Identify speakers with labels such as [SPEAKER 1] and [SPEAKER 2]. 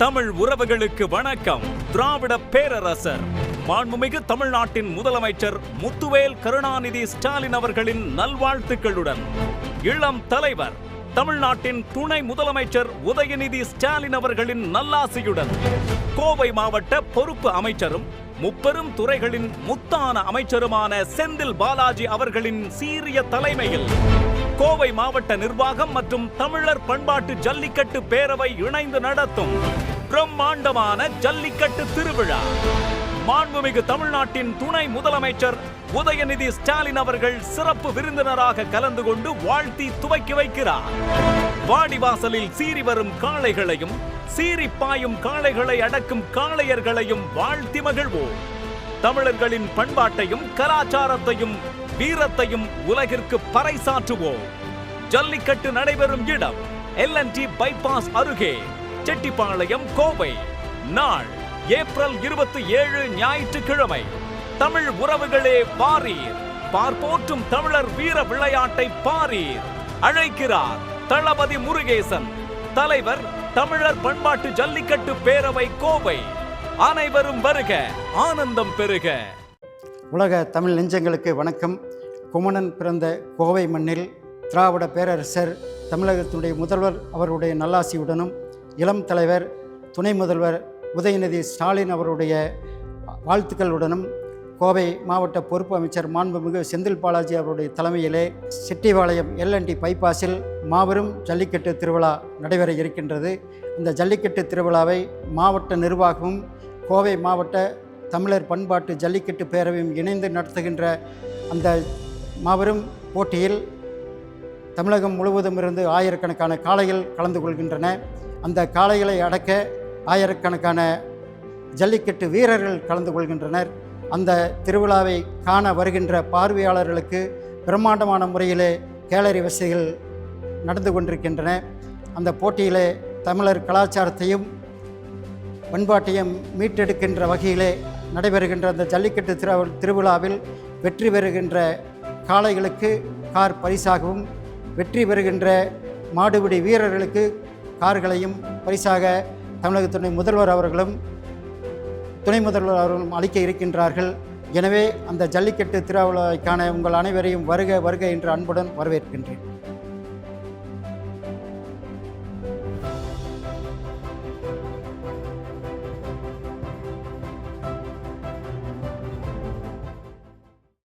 [SPEAKER 1] தமிழ் உறவுகளுக்கு வணக்கம். திராவிட பேரரசர். மாண்புமிகு தமிழ்நாட்டின் முதலமைச்சர் முத்துவேல் கருணாநிதி ஸ்டாலின் அவர்களின் நல்வாழ்த்துக்களுடன் இளம் தலைவர் தமிழ்நாட்டின் துணை முதலமைச்சர் உதயநிதி ஸ்டாலின் அவர்களின் நல்லாசியுடன் கோவை மாவட்ட பொறுப்பு அமைச்சரும் முப்பெரும் துறைகளின் முத்தான அமைச்சருமான செந்தில் பாலாஜி அவர்களின் சீரிய தலைமையில் கோவை மாவட்ட நிர்வாகம் மற்றும் தமிழர் பண்பாட்டு ஜல்லிக்கட்டு பேரவை இணைந்து நடத்தும் பிரம்மாண்டமான ஜல்லிக்கட்டு திருவிழா. மாண்புமிகு தமிழ்நாட்டின் துணை முதலமைச்சர் உதயநிதி ஸ்டாலின் அவர்கள் சிறப்பு விருந்தினராக கலந்து கொண்டு வாழ்த்தி துவக்கி வைக்கிறார். வாடிவாசலில் சீறி வரும் காளைகளையும் சீறி பாயும் காளைகளை அடக்கும் காளையர்களையும் வாழ்த்தி மகிழ்வோம். தமிழர்களின் பண்பாட்டையும் கலாச்சாரத்தையும் வீரத்தையும் உலகிற்கு பறைசாற்றுவோம். ஜல்லிக்கட்டு நடைபெறும் இடம் எல்என்டி பைபாஸ் அருகே செட்டிப்பாளையம் கோவை. நாள் ஏப்ரல் இருபத்தி ஏழு ஞாயிற்றுக்கிழமை. தமிழ் உறவுகளே பாரீர் பார்ப்போற்றும் தமிழர் வீர விளையாட்டை பாரீர். அழைக்கிறார் தளபதி முருகேசன். தலைவர் தமிழர் பண்பாட்டு ஜல்லிக்கட்டு பேரவை கோவை. அனைவரும் வருக ஆனந்தம் பெறுக
[SPEAKER 2] உலக தமிழ் நெஞ்சங்களுக்கு வணக்கம். குமணன் பிறந்த கோவை மண்ணில் திராவிட பேரரசர் தமிழகத்தினுடைய முதல்வர் அவருடைய நல்லாசியுடனும் இளம் தலைவர் துணை முதல்வர் உதயநிதி ஸ்டாலின் அவருடைய வாழ்த்துக்களுடனும் கோவை மாவட்ட பொறுப்பு அமைச்சர் மாண்புமிகு செந்தில் பாலாஜி அவருடைய தலைமையிலே செட்டிபாளையம் எல்என்டி பைபாஸில் மாபெரும் ஜல்லிக்கட்டு திருவிழா நடைபெற இருக்கின்றது. இந்த ஜல்லிக்கட்டு திருவிழாவை மாவட்ட நிர்வாகமும் கோவை மாவட்ட தமிழர் பண்பாட்டு ஜல்லிக்கட்டு பேரவையும் இணைந்து நடத்துகின்ற அந்த மாபெரும் போட்டியில் தமிழகம் முழுவதும் இருந்து ஆயிரக்கணக்கான காளைகள் கலந்து கொள்கின்றன. அந்த காளைகளை அடக்க ஆயிரக்கணக்கான ஜல்லிக்கட்டு வீரர்கள் கலந்து கொள்கின்றனர். அந்த திருவிழாவை காண வருகின்ற பார்வையாளர்களுக்கு பிரம்மாண்டமான முறையிலே கேலரி வசதிகள் நடந்து கொண்டிருக்கின்றன. அந்த போட்டியிலே தமிழர் கலாச்சாரத்தையும் பண்பாட்டையும் மீட்டெடுக்கின்ற வகையிலே நடைபெறுகின்ற அந்த ஜல்லிக்கட்டு திரு திருவிழாவில் வெற்றி பெறுகின்ற காளைகளுக்கு கார் பரிசாகவும் வெற்றி பெறுகின்ற மாடுபிடி வீரர்களுக்கு கார்களையும் பரிசாக தமிழகத்துடைய முதல்வர் அவர்களும் துணை முதல்வர் அவர்களும் அளிக்க இருக்கின்றார்கள். எனவே அந்த ஜல்லிக்கட்டு திருவிழாக்கான உங்கள் அனைவரையும் வருக வருக என்று அன்புடன் வரவேற்கின்றேன்.